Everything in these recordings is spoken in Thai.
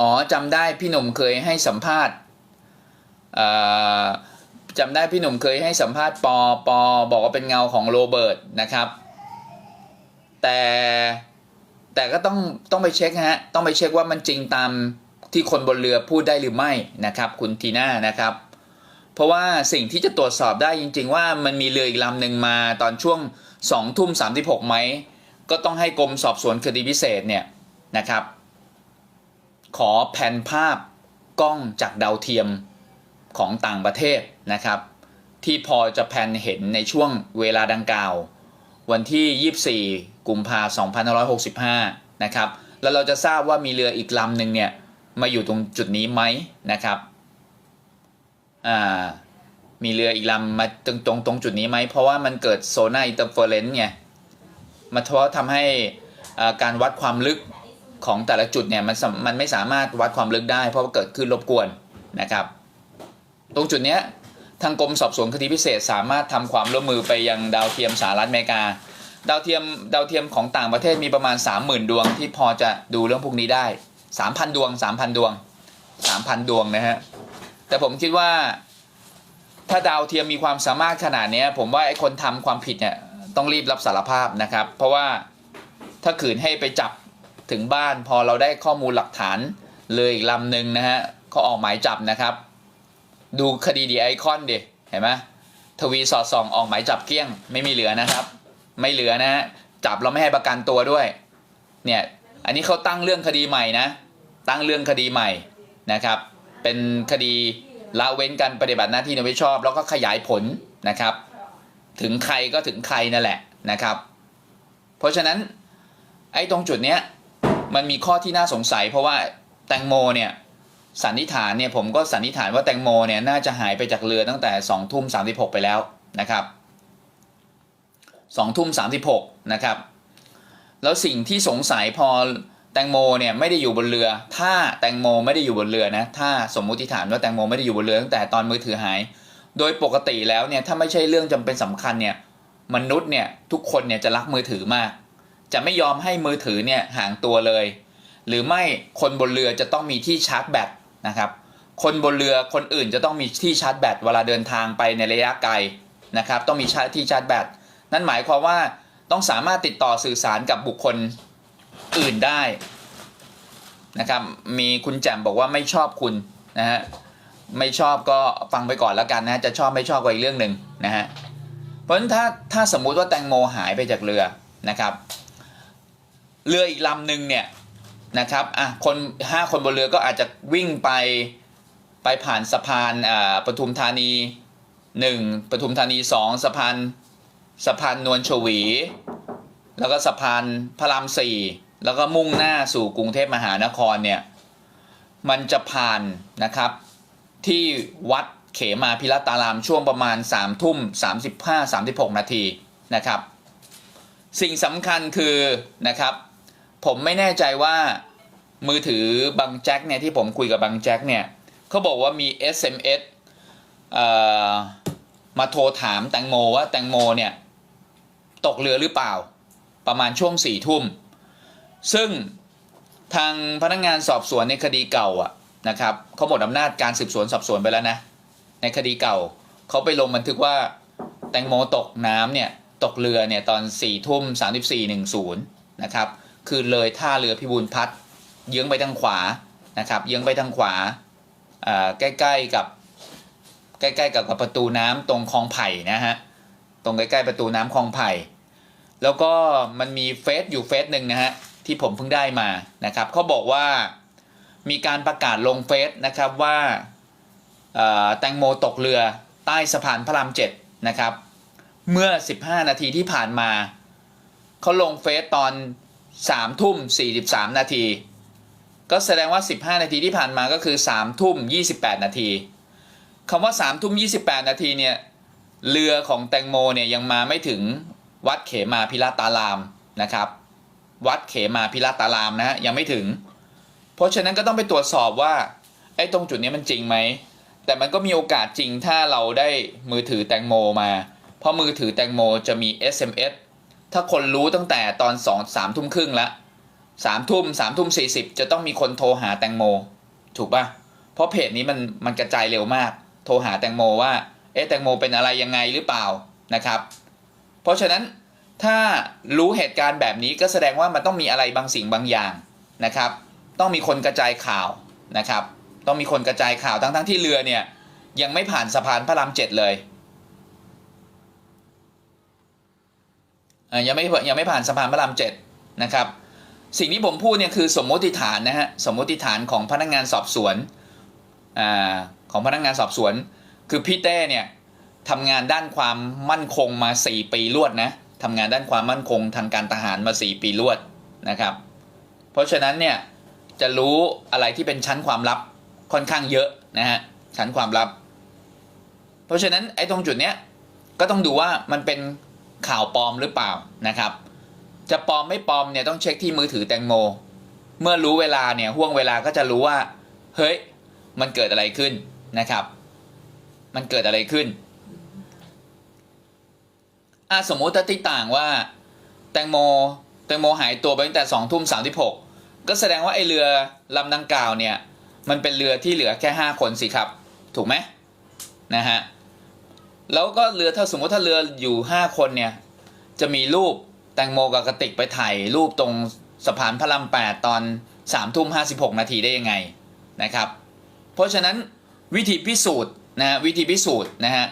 อ๋อจำได้พี่หนุ่มเคยให้สัมภาษณ์จำได้พี่หนุ่มเคยให้สัมภาษณ์ปอปอบอกว่าเป็นเงาของโรเบิร์ตนะครับ แต่แต่ก็ต้องต้องไปเช็คฮะต้องไปเช็คว่ามันจริงตามที่คนบนเรือพูดได้หรือไม่นะครับ คุณทีน่านะครับ เพราะว่าสิ่งที่จะตรวจสอบได้จริง ๆ ว่ามันมีเรืออีกลำหนึ่งมาตอนช่วงสองทุ่มสามสิบหกไหมก็ต้องให้กรมสอบสวนคดีพิเศษเนี่ยนะครับ ขอแผนภาพกล้องจากดาวเทียมของต่างประเทศนะครับ ที่พอจะแผนเห็นในช่วงเวลาดังกล่าว วันที่ 24 กุมภาพันธ์2565 นะครับ แล้วเราจะทราบว่ามีเรืออีกลำหนึ่งเนี่ย มาอยู่ตรงจุดนี้ไหมนะครับมีเรืออีกลำมาตรงตรงตรงจุดนี้ไหม เพราะว่ามันเกิดโซน่าอินเตอร์เฟอร์เรนซ์ไงมันเพราะทำให้การวัดความลึก ของแต่ละจุดเนี่ยมันมันไม่สามารถวัดความลึกได้ เพราะว่าเกิดขึ้นรบกวนนะครับ ตรงจุดเนี้ยทางกรมสอบสวนคดีพิเศษ สามารถทำความร่วมมือไปยังดาวเทียมสหรัฐอเมริกา ดาวเทียมดาวเทียมของต่างประเทศมีประมาณ 30,000 ดวงที่พอจะดูเรื่องพวกนี้ได้ 3,000 ดวง 3,000 ดวง 3,000 ดวงนะฮะแต่ผมคิดว่า ถ้าดาวเทียมมีความสามารถขนาดเนี้ยผมว่าไอ้คนทำความผิดเนี่ยต้องรีบรับสารภาพนะครับ เพราะว่าถ้าขืนให้ไปจับ ถึงบ้านพอเราได้ข้อมูลหลักฐานเลยอีกลำหนึ่งนะฮะเขาออกหมายจับนะครับ ดูคดีดีไอคอนดิเห็นไหมทวีสอดส่องออกหมายจับเกี้ยง ไม่มีเหลือนะครับ ไม่เหลือนะฮะจับเราไม่ให้ประกันตัวด้วย เนี่ยอันนี้เขาตั้งเรื่องคดีใหม่นะ ตั้งเรื่องคดีใหม่นะครับ เป็นคดีละเว้นการปฏิบัติหน้าที่โดยไม่ชอบ แล้วก็ขยายผลนะครับ ถึงใครก็ถึงใครนั่นแหละนะครับ เพราะฉะนั้นไอ้ตรงจุดเนี้ย มันมีข้อที่น่าสงสัย เพราะว่าแตงโมเนี่ยสันนิษฐานเนี่ยผมก็สันนิษฐานว่าแตงโมเนี่ยน่าจะหายไปจากเรือตั้งแต่สองทุ่มสามสิบหกไปแล้วนะครับสองทุ่มสามสิบหกนะครับ แล้วสิ่งที่สงสัยพอแตงโมเนี่ยไม่ได้อยู่บนเรือ ถ้าแตงโมไม่ได้อยู่บนเรือนะ ถ้าสมมุติฐานว่าแตงโมไม่ได้อยู่บนเรือตั้งแต่ตอนมือถือหาย โดยปกติแล้วเนี่ยถ้าไม่ใช่เรื่องจำเป็นสำคัญเนี่ยมนุษย์เนี่ยทุกคนเนี่ยจะรักมือถือมาก จะไม่ยอมให้มือถือเนี่ยห่างตัวเลย หรือไม่คนบนเรือจะต้องมีที่ชาร์จแบตนะครับ คนบนเรือคนอื่นจะต้องมีที่ชาร์จแบตเวลาเดินทางไปในระยะไกลนะครับ ต้องมีที่ชาร์จแบตนั่นหมายความว่าต้องสามารถติดต่อสื่อสารกับบุคคลอื่นได้นะครับ มีคุณแจ่มบอกว่าไม่ชอบคุณนะฮะไม่ชอบก็ฟังไปก่อนแล้วกันนะจะชอบไม่ชอบก็อีกเรื่องหนึ่งนะฮะเพราะฉะนั้นถ้าถ้าสมมุติว่าแตงโมหายไปจากเรือนะครับ เรืออีกลำหนึ่งเนี่ยนะครับอะคนห้าคนบนเรือก็อาจจะวิ่งไปไปผ่านสะพานอ่าปทุมธานีหนึ่งปทุมธานีสองสะพานสะพานนวลชวี แล้วก็สะพานพระรามสี่แล้วก็มุ่งหน้าสู่กรุงเทพมหานครเนี่ยมันจะผ่านนะครับที่วัดเขมาพิรัตารามช่วงประมาณ3ามทุ่ม35 36 นาทีนะครับ สิ่งสำคัญคือนะครับ ผมไม่แน่ใจว่ามือถือบางแจ็คเนี่ยที่ผมคุยกับบางแจ็คเนี่ยเขาบอกว่ามี SMS เอ่อมาโทรถามแตงโมว่าแตงโมเนี่ยตกเรือหรือเปล่า ประมาณช่วงสี่ทุ่ม ซึ่งทางพนักงงานสอบสวนในคดีเก่าอะนะครับเขาหมดอำนาจการสืบสวนสอบสวนไปแล้วนะในคดีเก่าเขาไปลงบันทึกว่าแตงโมตกน้ำเนี่ยตกเรือเนี่ยตอน4ี่ทุ่มสามสิบสี่หนึ่งศูนย์นะครับ คือเลยท่าเรือพิบูลพัฒน์เยื้องไปทางขวานะครับ เยื้องไปทางขวาใกล้ๆกับใกล้ๆกับประตูน้ำตรงคลองไผ่นะฮะตรงใกล้ๆประตูน้ำคลองไผ่แล้วก็มันมีเฟซอยู่เฟซหนึ่งนะฮะที่ผมเพิ่งได้มานะครับเขาบอกว่ามีการประกาศลงเฟซนะครับว่าแตงโมตกเรือใต้สะพานพระรามเจ็ดนะครับ เมื่อ 15 นาทีที่ผ่านมาเขาลงเฟซตอน 3ทุ่ม43นาที ก็แสดงว่า15นาทีที่ผ่านมาก็คือ3ทุ่ม28นาทีคำว่า3ทุ่ม28นาทีเนี่ยเรือของแตงโมเนี่ยยังมาไม่ถึงวัดเขมาพิรัตารามนะครับ วัดเขมาพิรัตารามนะฮะยังไม่ถึง เพราะฉะนั้นก็ต้องไปตรวจสอบว่าไอ้ตรงจุดนี้มันจริงไหมแต่มันก็มีโอกาสจริงถ้าเราได้มือถือแตงโมมา เพราะมือถือแตงโมจะมี SMS ถ้าคนรู้ตั้งแต่ตอนสองสามทุ่มครึ่งแล้วสามทุ่มสามทุ่มสี่สิบจะต้องมีคนโทรหาแตงโม ถูกปะเพราะเพจนี้มันมันกระจายเร็วมาก โทรหาแตงโมว่า เอ๊ะแตงโมเป็นอะไรยังไงหรือเปล่านะครับ เพราะฉะนั้นถ้ารู้เหตุการณ์แบบนี้ก็แสดงว่ามันต้องมีอะไรบางสิ่งบางอย่างนะครับ ต้องมีคนกระจายข่าวนะครับ ต้องมีคนกระจายข่าวทั้งทั้งที่เรือเนี่ยยังไม่ผ่านสะพานพระรามเจ็ดเลยเอ่อ ยังไม่ยังไม่ผ่านสะพานพระรามเจ็ดนะครับ สิ่งที่ผมพูดเนี่ยคือสมมติฐานนะฮะสมมติฐานของพนักงานสอบสวนอาของพนักงานสอบสวน คือพี่เต้เนี่ยทำงานด้านความมั่นคงมา 4 ปีรวดนะทำงานด้านความมั่นคงทางการทหารมา 4 ปีรวดนะครับ เพราะฉะนั้นเนี่ยจะรู้อะไรที่เป็นชั้นความลับค่อนข้างเยอะนะฮะชั้นความลับ เพราะฉะนั้นไอ้ตรงจุดเนี้ยก็ต้องดูว่ามันเป็น ข่าวปลอมหรือเปล่านะครับ จะปลอมไม่ปลอมเนี่ยต้องเช็คที่มือถือแตงโม เมื่อรู้เวลาเนี่ยห่วงเวลาก็จะรู้ว่า เฮ้ย มันเกิดอะไรขึ้นนะครับ มันเกิดอะไรขึ้นอะสมมุติถ้าติต่างว่า แตงโมแตงโมหายตัวไปตั้งแต่สองทุ่มสามสิบหกก็แสดงว่าไอเรือลำดังกล่าวเนี่ย มันเป็นเรือที่เหลือแค่ห้าคนสิครับ ถูกไหมนะฮะ แล้วก็เรือถ้าสมมติถ้าเรืออยู่ห้าคนเนี่ย จะมีรูปแตงโมกับกระติกไปถ่ายรูปตรงสะพานพระรามแปดตอนสามทุ่มห้าสิบหกนาทีได้ยังไงนะครับ เพราะฉะนั้นวิธีพิสูจน์นะฮะวิธีพิสูจน์นะฮะ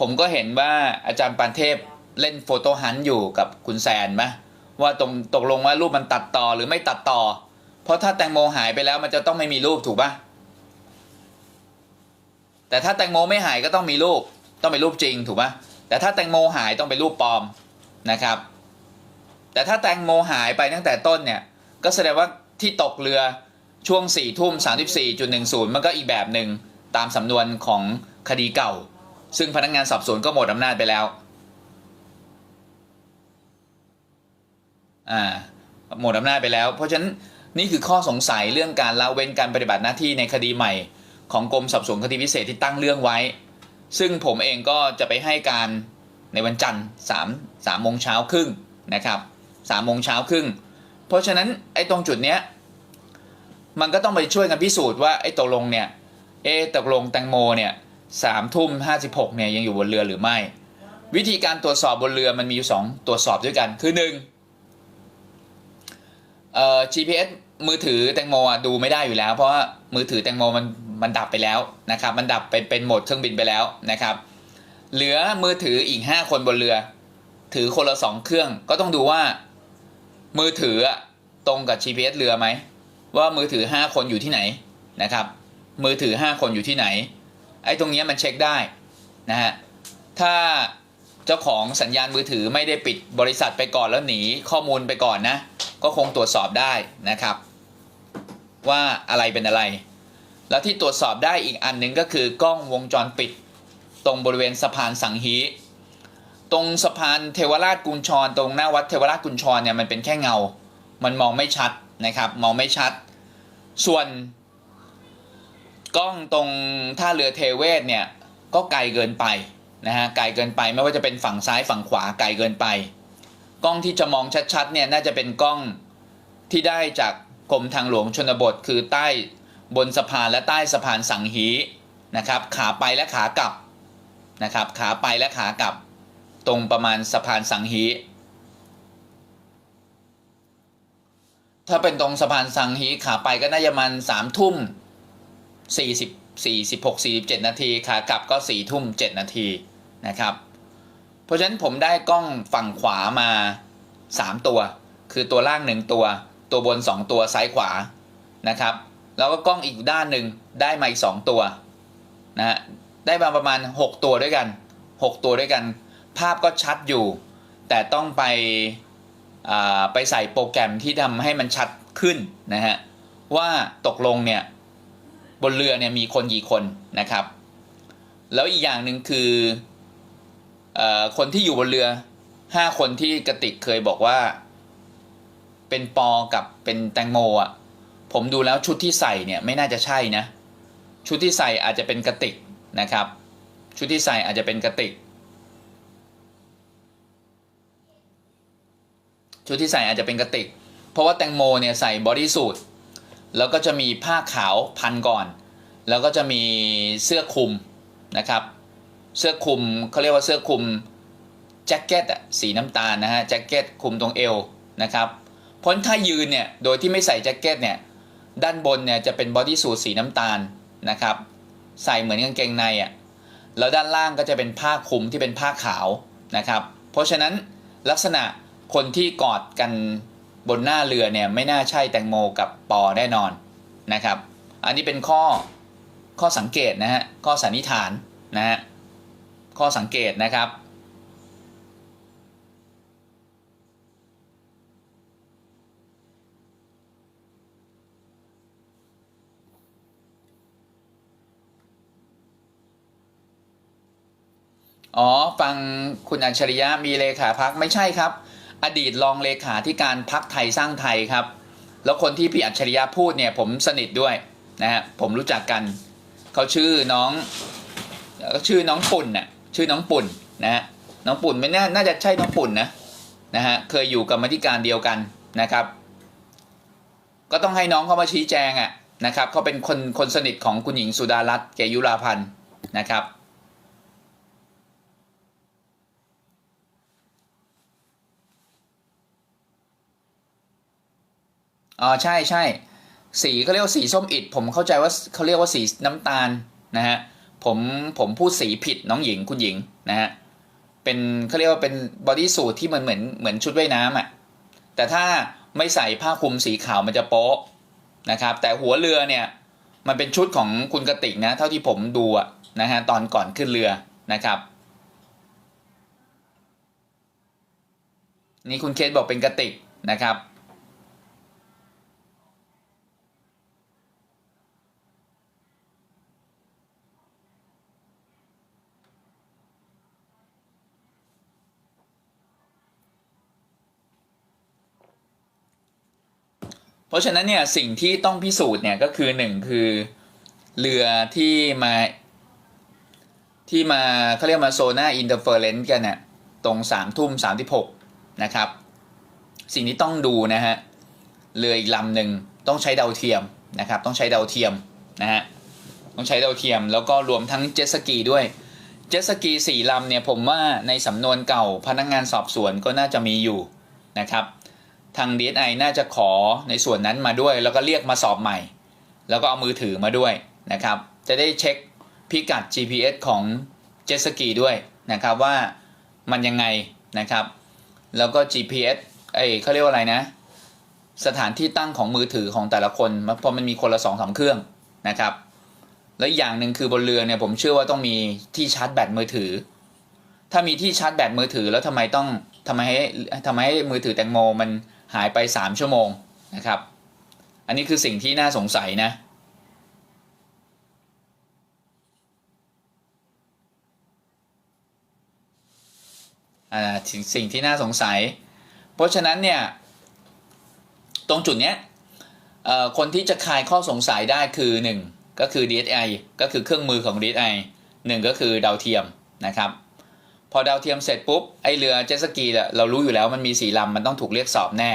ผมก็เห็นว่าอาจารย์ปานเทพเล่นโฟโต้ฮันอยู่กับคุณแซนไหมว่าตรงตกลงว่ารูปมันตัดต่อหรือไม่ตัดต่อ เพราะถ้าแตงโมหายไปแล้วมันจะต้องไม่มีรูปถูกปะแต่ถ้าแตงโมไม่หายก็ต้องมีรูป ต้องเป็นรูปจริงถูกปะแต่ถ้าแตงโมหายต้องเป็นรูปปลอมนะครับ แต่ถ้าแตงโมหายไปตั้งแต่ต้นเนี่ย ก็แสดงว่าที่ตกเรือช่วง4ี่ทุ่มสามันก็อีกแบบหนึ่งตามสำนวนของคดีเก่า ซึ่งพนักงานสอบสวนก็หมดอำนาจไปแล้วอ่าหมดอำนาจไปแล้ว เพราะฉะนั้นนี่คือข้อสงสัยเรื่องการละเว้นการปฏิบัติหน้าที่ในคดีใหม่ ของกรมสอบสวนคดีพิเศษที่ตั้งเรื่องไว้ ซึ่งผมเองก็จะไปให้การในวันจันทร์สามสามโมงเช้าครึ่งนะครับสามโมงเช้าครึ่ง เพราะฉะนั้นไอ้ตรงจุดเนี้ยมันก็ต้องไปช่วยกันพิสูจน์ว่าไอ้ตกลงเนี่ยเอตกลงแตงโมเนี่ยสามทุ่มห้าสิบหกเนี่ยยังอยู่บนเรือหรือไม่ วิธีการตรวจสอบบนเรือมันมีอยู่สองตรวจสอบด้วยกันคือหนึ่งเอ่อ GPS มือถือแตงโมอะดูไม่ได้อยู่แล้ว เพราะว่ามือถือแตงโมมัน มันดับไปแล้วนะครับมันดับเป็นเป็นโหมดเครื่องบินไปแล้วนะครับ เหลือมือถืออีกห้าคนบนเรือ ถือคนละสองเครื่อง ก็ต้องดูว่า มือถือตรงกับ GPS เรือไหมว่ามือถือห้าคนอยู่ที่ไหนนะครับ มือถือห้าคนอยู่ที่ไหน ไอ้ตรงเนี้ยมันเช็คได้นะฮะถ้าเจ้าของสัญญาณมือถือไม่ได้ปิดบริษัทไปก่อนแล้วหนีข้อมูลไปก่อนนะ ก็คงตรวจสอบได้นะครับ ว่าอะไรเป็นอะไร แล้วที่ตรวจสอบได้อีกอันหนึ่งก็คือกล้องวงจรปิด ตรงบริเวณสะพานสังฮีตรงสะพานเทวราชกุญชร ตรงหน้าวัดเทวราชกุญชรเนี่ยมันเป็นแค่เงา มันมองไม่ชัดนะครับ มองไม่ชัด ส่วน กล้องตรงท่าเรือเทเวศเนี่ยก็ไกลเกินไปนะฮะไกลเกินไปไม่ว่าจะเป็นฝั่งซ้ายฝั่งขวาไกลเกินไป กล้องที่จะมองชัดๆเนี่ยน่าจะเป็นกล้องที่ได้จากกรมทางหลวงชนบท คือใต้ บนสะพานและใต้สะพานสังฮีนะครับขาไปและขากลับนะครับขาไปและขากลับ ตรงประมาณสะพานสังฮีถ้าเป็นตรงสะพานสังฮีขาไปก็น่าจะมันสามทุ่มสี่สิบสี่สิบหกสี่สิบเจ็ดนาทีขากลับก็สี่ทุ่มเจ็ดนาทีนะครับ เพราะฉะนั้นผมได้กล้องฝั่งขวามาสามตัว คือตัวล่างหนึ่งตัว ตัวบนสองตัวซ้ายขวานะครับ แล้วก็กล้องอีกด้านหนึ่งได้มาอีกสองตัวนะฮะได้มาประมาณหกตัวด้วยกันหกตัวด้วยกัน ภาพก็ชัดอยู่ แต่ต้องไปไปใส่โปรแกรมที่ทำให้มันชัดขึ้นนะฮะว่าตกลงเนี่ยบนเรือเนี่ยมีคนกี่คนนะครับ แล้วอีกอย่างหนึ่งคือออคนที่อยู่บนเรือห้าคนที่กระติกเคยบอกว่า เป็นปอกับเป็นแตงโมอะ ผมดูแล้วชุดที่ใส่เนี่ยไม่น่าจะใช่นะ ชุดที่ใส่อาจจะเป็นกระติกนะครับ ชุดที่ใส่อาจจะเป็นกระติก ชุดที่ใส่อาจจะเป็นกระติก เพราะว่าแตงโมเนี่ยใส่บอดี้สูทแล้วก็จะมีผ้าขาวพันก่อน แล้วก็จะมีเสื้อคลุมนะครับ เสื้อคลุมเขาเรียกว่าเสื้อคลุมแจ็คเก็ตอะสีน้ำตาลนะฮะแจ็คเก็ตคลุมตรงเอวนะครับพราะถ้ายืนเนี่ยโดยที่ไม่ใส่แจ็คเก็ตเนี่ย ด้านบนเนี่ยจะเป็นบอดี้สูทสีน้ำตาลนะครับ ใส่เหมือนกางเกงในอะ่ะแล้วด้านล่างก็จะเป็นผ้าคลุมที่เป็นผ้าขาวนะครับ เพราะฉะนั้นลักษณะคนที่กอดกันบนหน้าเรือเนี่ยไม่น่าใช่แตงโมกับปอแน่นอนนะครับ อันนี้เป็นข้อข้อสังเกตนะฮะข้อสันนิษฐานนะฮะข้อสังเกตนะครับ อ๋อ ฟังคุณอัจฉริยะมีเลขาพักไม่ใช่ครับ อดีตรองเลขาที่การพักไทยสร้างไทยครับ แล้วคนที่พี่อัจฉริยะพูดเนี่ยผมสนิทด้วยนะฮะผมรู้จักกันเขาชื่อน้องเอ่อชื่อน้องปุ่นน่ะชื่อน้องปุ่นนะฮะน้องปุ่นไม่น่าน่าจะใช่น้องปุ่นนะนะฮะเคยอยู่กับมาธิการเดียวกันนะครับ ก็ต้องให้น้องเขามาชี้แจงอะนะครับเขาเป็นคนคนสนิทของคุณหญิงสุดารัตน์เกยุราพันธ์นะครับ อ๋อใช่ใช่สีเขาเรียกว่าสีส้มอิดผมเข้าใจว่าเขาเรียกว่าสีน้ำตาลนะฮะผมผมพูดสีผิดน้องหญิงคุณหญิงนะฮะเป็นเขาเรียกว่าเป็นบอดี้สูทที่เหมันเหมือนเหมือนชุดว่ายน้ำอะแต่ถ้าไม่ใส่ผ้าคลุมสีขาวมันจะโป๊ะนะครับ แต่หัวเรือเนี่ยมันเป็นชุดของคุณกติกนะเท่าที่ผมดูนะฮะตอนก่อนขึ้นเรือนะครับ นี่คุณเคสบอกเป็นกติกนะครับ เพราะฉะนั้นเนี่ยสิ่งที่ต้องพิสูจน์เนี่ยก็คือหนึ่งคือเรือที่มาที่มาเขาเรียกมาโซน่าอินเตอร์เฟอร์เรนซ์กันเนี่ยตรงสามทุ่มสามที่หกนะครับ สิ่งที่ต้องดูนะฮะเรืออีกลำหนึ่งต้องใช้ดาวเทียมนะครับ ต้องใช้ดาวเทียมนะฮะต้องใช้ดาวเทียมแล้วก็รวมทั้งเจ็ตสกีด้วยเจ็ตสกีสี่ลำเนี่ยผมว่าในสำนวนเก่าพนักงานสอบสวนก็น่าจะมีอยู่นะครับ ทาง DSI น่าจะขอในส่วนนั้นมาด้วย แล้วก็เรียกมาสอบใหม่ แล้วก็เอามือถือมาด้วยนะครับ จะได้เช็คพิกัด GPS ของเจ็ตสกีด้วยนะครับว่ามันยังไงนะครับ แล้วก็ GPS เอ้เขาเรียกว่าอะไรนะ สถานที่ตั้งของมือถือของแต่ละคนเพราะมันมีคนละสองสามเครื่องนะครับ และอีกอย่างหนึ่งคือบนเรือเนี่ยผมเชื่อว่าต้องมีที่ชาร์จแบตมือถือ ถ้ามีที่ชาร์จแบตมือถือแล้วทำไมต้องทำไมให้ทำไมให้มือถือแตงโมมัน หายไปสามชั่วโมงนะครับ อันนี้คือสิ่งที่น่าสงสัยนะ อ่าสิ่งสิ่งที่น่าสงสัย เพราะฉะนั้นเนี่ย ตรงจุดเนี้ยคนที่จะคลายข้อสงสัยได้คือหนึ่งก็คือ DSI ก็คือเครื่องมือของ DSI หนึ่งก็คือดาวเทียมนะครับ พอดาวเทียมเสร็จปุ๊บไอเรือเจ็ตสกีเนี่ยเรารู้อยู่แล้วมันมีสีลำมันต้องถูกเรียกสอบแน่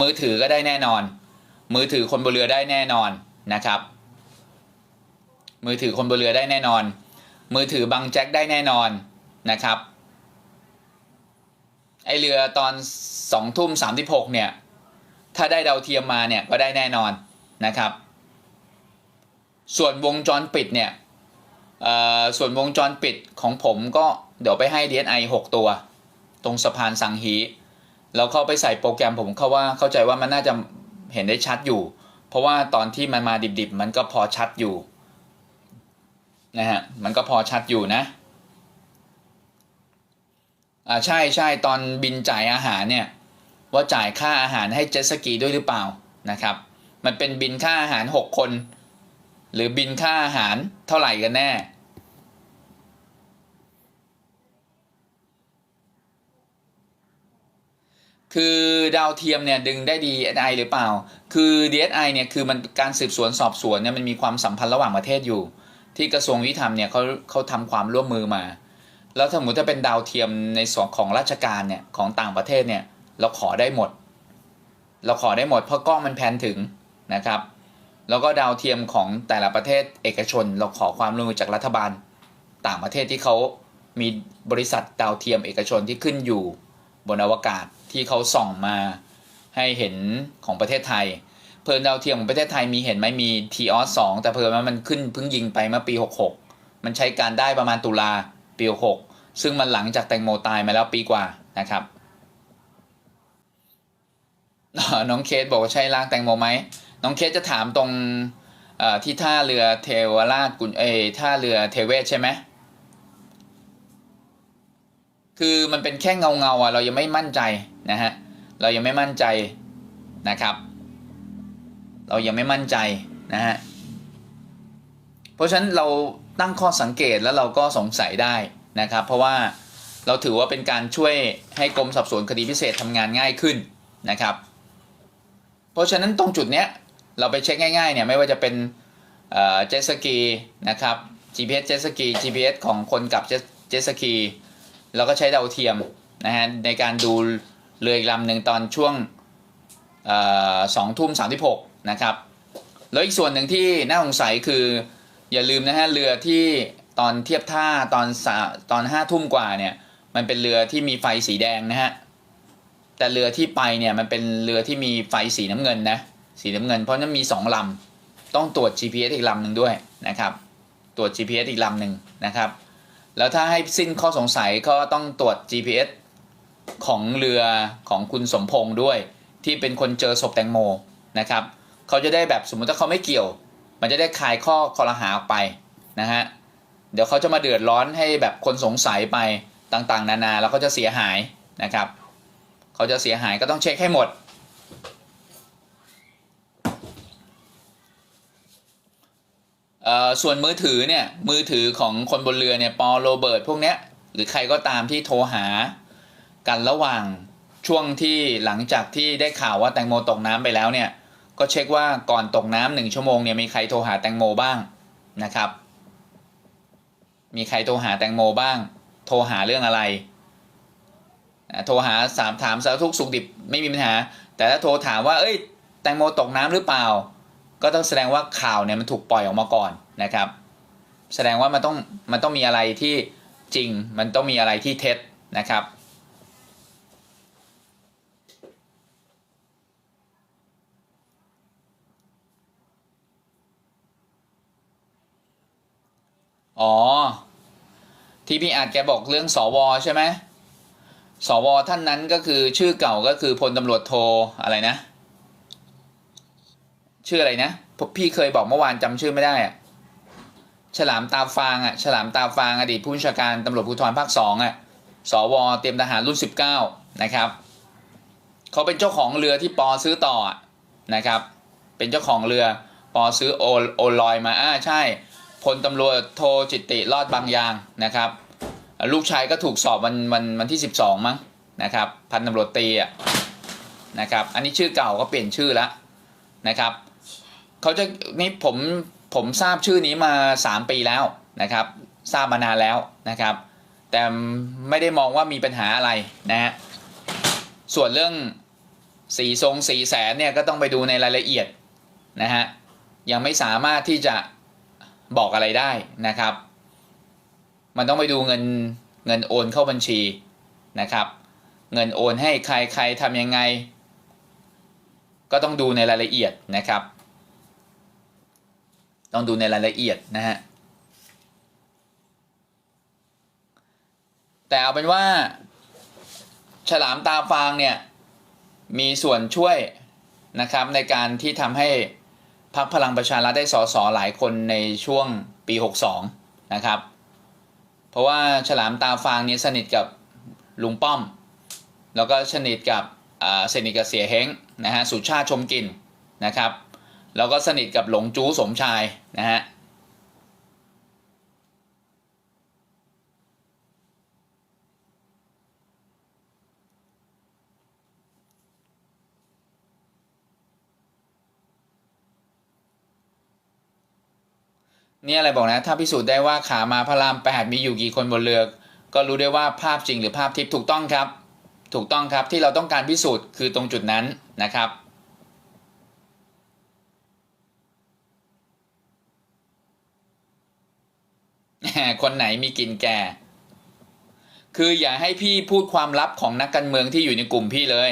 มือถือก็ได้แน่นอน มือถือคนบนเรือได้แน่นอนนะครับ มือถือคนบนเรือได้แน่นอน มือถือบังแจ็คได้แน่นอนนะครับไอเรือตอนสองทุ่มสามสิบหกเนี่ยถ้าได้ดาวเทียมมาเนี่ยก็ได้แน่นอนนะครับ ส่วนวงจรปิดเนี่ยส่วนวงจรปิดของผมก็เดี๋ยวไปให้ DSI 6 ตัว ตรงสะพานสังฮีแล้วเข้าไปใส่โปรแกรมผมเข้าว่าเข้าใจว่ามันน่าจะเห็นได้ชัดอยู่ เพราะว่าตอนที่มันมาดิบๆ มันก็พอชัดอยู่นะฮะมันก็พอชัดอยู่นะอ่าใช่ใช่ตอนบินจ่ายอาหารเนี่ยว่าจ่ายค่าอาหารให้เจ็ตสกีด้วยหรือเปล่านะครับ มันเป็นบินค่าอาหาร 6 คน หรือบินค่าอาหารเท่าไหร่กันแน่ คือดาวเทียมเนี่ยดึงได้ DSI หรือเปล่า คือ DSI เนี่ยคือมันการสืบสวนสอบสวนเนี่ยมันมีความสัมพันธ์ระหว่างประเทศอยู่ ที่กระทรวงยุติธรรมเนี่ยเขาเขาทำความร่วมมือมา แล้วถ้าสมมติถ้าเป็นดาวเทียมในส่วนของราชการเนี่ยของต่างประเทศเนี่ยเราขอได้หมด เราขอได้หมดเพราะกล้องมันแพนถึงนะครับ แล้วก็ดาวเทียมของแต่ละประเทศเอกชน เราขอความร่วมมือจากรัฐบาล ต่างประเทศที่เขามีบริษัทดาวเทียมเอกชนที่ขึ้นอยู่บนอวกาศ ที่เขาส่องมาให้เห็นของประเทศไทย เพลินดาวเทียมของประเทศไทยมีเห็นไหมมีทีออสสแต่เพลินว่ามันขึ้นเพิ่งยิงไปเมื่อปี 66 มันใช้การได้ประมาณตุลาปี66ซึ่งมันหลังจากแตงโมตายมาแล้วปีกว่านะครับ น้องเคสบอกว่าใช่ร่างแตงโมไหมน้องเคสจะถามตรงที่ท่าเรือเทวราชกุลเอยท่าเรือเทเวศใช่ไหมคือมันเป็นแค่เงาเงาอะเรายังไม่มั่นใจ นะฮะเรายังไม่มั่นใจนะครับ เรายังไม่มั่นใจนะฮะเพราะฉะนั้นเราตั้งข้อสังเกตแล้วเราก็สงสัยได้นะครับ เพราะว่าเราถือว่าเป็นการช่วยให้กรมสอบสวนคดีพิเศษทำงานง่ายขึ้นนะครับ เพราะฉะนั้นตรงจุดเนี้ยเราไปเช็คง่ายๆเนี่ยไม่ว่าจะเป็นเจสกีนะครับ GPS เจสกี GPS ของคนกับเจสกีแล้วก็ใช้ดาวเทียมนะฮะในการดู เรืออีกลำหนึ่งตอนช่วงสองทุ่มสามที่หกนะครับแล้วอีกส่วนหนึ่งที่น่าสงสัยคืออย่าลืมนะฮะเรือที่ตอนเทียบท่าตอนสาตอนห้าทุ่มกว่าเนี่ยมันเป็นเรือที่มีไฟสีแดงนะฮะแต่เรือที่ไปเนี่ยมันเป็นเรือที่มีไฟสีน้ำเงินนะสีน้ำเงินเพราะนั้นมีสองลำต้องตรวจ GPS อีกลำหนึ่งด้วยนะครับ ตรวจ GPS อีกลำหนึ่งนะครับ แล้วถ้าให้สิ้นข้อสงสัยก็ต้องตรวจ GPS ของเรือของคุณสมพงษ์ด้วย ที่เป็นคนเจอศพแตงโมนะครับเขาจะได้แบบสมมติถ้าเขาไม่เกี่ยว มันจะได้คลายข้อคอรหาออกไปนะฮะเดี๋ยวเขาจะมาเดือดร้อนให้แบบคนสงสัยไปต่างๆ นานาแล้วเขาจะเสียหายนะครับเขาจะเสียหายก็ต้องเช็คให้หมด ส่วนมือถือเนี่ยมือถือของคนบนเรือเนี่ยปอโรเบิร์ตพวกเนี้ยหรือใครก็ตามที่โทรหา กันระหว่างช่วงที่หลังจากที่ได้ข่าวว่าแตงโมตกน้ำไปแล้วเนี่ย ก็เช็คว่าก่อนตกน้ำหนึ่งชั่วโมงเนี่ยมีใครโทรหาแตงโมบ้างนะครับ มีใครโทรหาแตงโมบ้าง โทรหาเรื่องอะไร โทรหาสามถามสารทุกสุขดิบไม่มีปัญหา แต่ถ้าโทรถามว่าเอ้ย แตงโมตกน้ำหรือเปล่า ก็ต้องแสดงว่าข่าวเนี่ยมันถูกปล่อยออกมาก่อนนะครับ แสดงว่ามันต้องมันต้องมีอะไรที่จริง มันต้องมีอะไรที่เท็จนะครับ อ๋อ ที่พี่อาจแกบอกเรื่องสวใช่ไหมสวท่านนั้นก็คือชื่อเก่าก็คือพลตำรวจโทอะไรนะ ชื่ออะไรนะ พี่เคยบอกเมื่อวานจำชื่อไม่ได้อะฉลามตาฟางอะฉลามตาฟางอดีตผู้บัญชาการตำรวจภูธรภาคสองอะสวเตรียมทหารรุ่นสิบเก้านะครับ เขาเป็นเจ้าของเรือที่ปอซื้อต่อนะครับ เป็นเจ้าของเรือปอซื้อโอโอลอยมาอ่าใช่ พลตำรวจโทจิตติรอดบางยางนะครับ ลูกชายก็ถูกสอบวันวันวันที่ 12 มั้งนะครับ พันตำรวจตีอะนะครับ อันนี้ชื่อเก่าก็เปลี่ยนชื่อแล้วนะครับเขาจะนี่ผมผมทราบชื่อนี้มา 3 ปีแล้วนะครับ ทราบมานานแล้วนะครับ แต่ไม่ได้มองว่ามีปัญหาอะไรนะฮะส่วนเรื่องสีทรงสีแสนเนี่ยก็ต้องไปดูในรายละเอียดนะฮะยังไม่สามารถที่จะ บอกอะไรได้นะครับ มันต้องไปดูเงินเงินโอนเข้าบัญชีนะครับ เงินโอนให้ใครใครทำยังไง ก็ต้องดูในรายละเอียดนะครับ ต้องดูในรายละเอียดนะฮะแต่เอาเป็นว่า ฉลามตาฟางเนี่ยมีส่วนช่วยนะครับในการที่ทำให้ พรรคพลังประชารัฐได้สสหลายคนในช่วงปี 62 นะครับ เพราะว่าฉลามตาฟางเนี่ยสนิทกับลุงป้อม แล้วก็สนิทกับสนิทกับเสียเฮงนะฮะสุชาติชมกินนะครับ แล้วก็สนิทกับหลงจู้สมชายนะฮะ นี่อะไรบอกนะ ถ้าพิสูจน์ได้ว่าขามาพระรามแปดมีอยู่กี่คนบนเรือ ก็รู้ได้ว่าภาพจริงหรือภาพทิพย์ถูกต้องครับ ถูกต้องครับที่เราต้องการพิสูจน์คือตรงจุดนั้นนะครับคนไหนมีกลิ่นแก่ คืออย่าให้พี่พูดความลับของนักการเมืองที่อยู่ในกลุ่มพี่เลย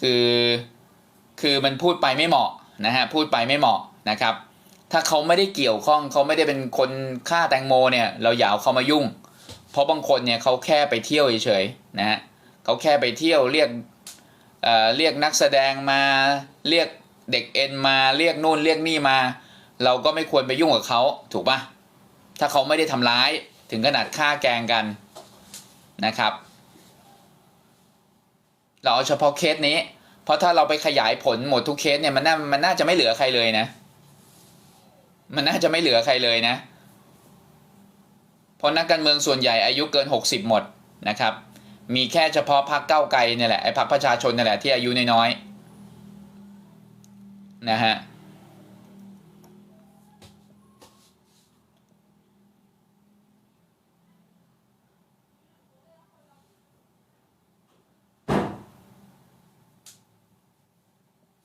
คือ คือมันพูดไปไม่เหมาะนะฮะ พูดไปไม่เหมาะนะครับ ถ้าเขาไม่ได้เกี่ยวข้องเขาไม่ได้เป็นคนฆ่าแตงโมเนี่ยเราอย่าเอาเขามายุ่ง เพราะบางคนเนี่ยเขาแค่ไปเที่ยวเฉยๆนะฮะเขาแค่ไปเที่ยวเรียกเอ่อเรียกนักแสดงมาเรียกเด็กเอ็นมาเรียกนู่นเรียกนี่มา เราก็ไม่ควรไปยุ่งกับเขาถูกปะถ้าเขาไม่ได้ทำร้ายถึงขนาดฆ่าแกงกันนะครับ เราเอาเฉพาะเคสนี้ เพราะถ้าเราไปขยายผลหมดทุกเคสเนี่ยมันน่ามันน่าจะไม่เหลือใครเลยนะ มันน่าจะไม่เหลือใครเลยนะ เพราะนักการเมืองส่วนใหญ่อายุเกิน 60 หมดนะครับ มีแค่เฉพาะพรรคเก้าไกลเนี่ยแหละไอ้พรรคประชาชนเนี่ยแหละที่อายุน้อยๆนะฮะ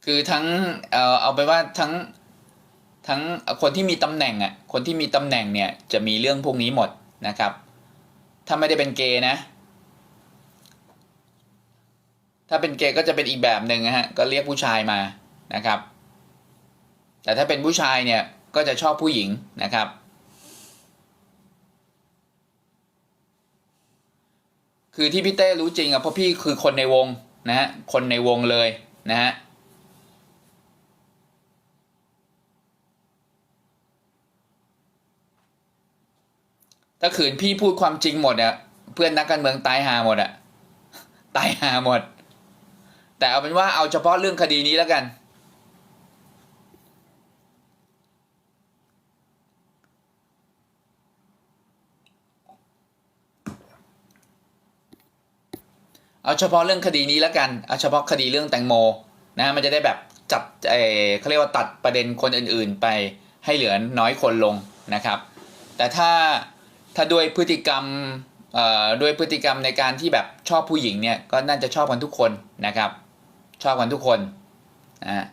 คือทั้งเอ่อเอาไปว่าทั้ง ทั้งคนที่มีตำแหน่งอะคนที่มีตำแหน่งเนี่ยจะมีเรื่องพวกนี้หมดนะครับ ถ้าไม่ได้เป็นเกย์นะ ถ้าเป็นเกย์ก็จะเป็นอีกแบบหนึ่งนะฮะก็เรียกผู้ชายมานะครับ แต่ถ้าเป็นผู้ชายเนี่ยก็จะชอบผู้หญิงนะครับคือที่พี่เต้รู้จริงอะเพราะพี่คือคนในวงนะฮะคนในวงเลยนะฮะ ถ้าขืนพี่พูดความจริงหมดอะเพื่อนนักการเมืองตายหาหมดอะตายหาหมด แต่เอาเป็นว่าเอาเฉพาะเรื่องคดีนี้แล้วกัน เอาเฉพาะเรื่องคดีนี้แล้วกัน เอาเฉพาะคดีเรื่องแตงโมนะมันจะได้แบบจับเอเขาเรียกว่าตัดประเด็นคนอื่นๆไปให้เหลือน้อยคนลงนะครับ แต่ถ้า ถ้าด้วยพฤติกรรมเอ่อด้วยพฤติกรรมในการที่แบบชอบผู้หญิงเนี่ยก็น่าจะชอบกันทุกคนนะครับ ชอบกันทุกคนนะฮะ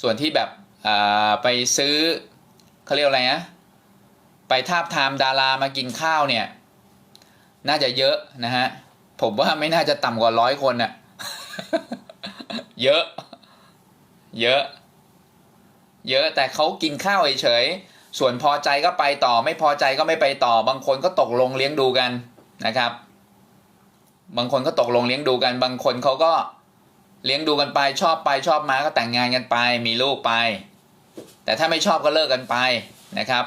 ส่วนที่แบบเอ่อไปซื้อเขาเรียกอะไรนะไปทาบทามดารามากินข้าวเนี่ยน่าจะเยอะนะฮะผมว่าไม่น่าจะต่ำกว่าร้อยคนน่ะเยอะ เยอะ เยอะแต่เขากินข้าวเฉย ส่วนพอใจก็ไปต่อไม่พอใจก็ไม่ไปต่อ บางคนก็ตกลงเลี้ยงดูกันนะครับ บางคนก็ตกลงเลี้ยงดูกัน บางคนเขาก็เลี้ยงดูกันไปชอบไปชอบมาก็แต่งงานกันไป มีลูกไป แต่ถ้าไม่ชอบก็เลิกกันไปนะครับ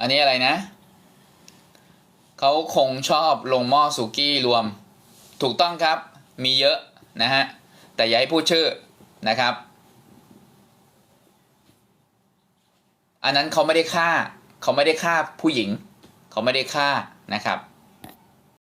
อันนี้อะไรนะ เขาคงชอบลงหม้อสุกี้รวม ถูกต้องครับ มีเยอะนะฮะ แต่อย่าให้พูดชื่อนะครับ อันนั้นเขาไม่ได้ฆ่า เขาไม่ได้ฆ่าผู้หญิง เขาไม่ได้ฆ่านะครับ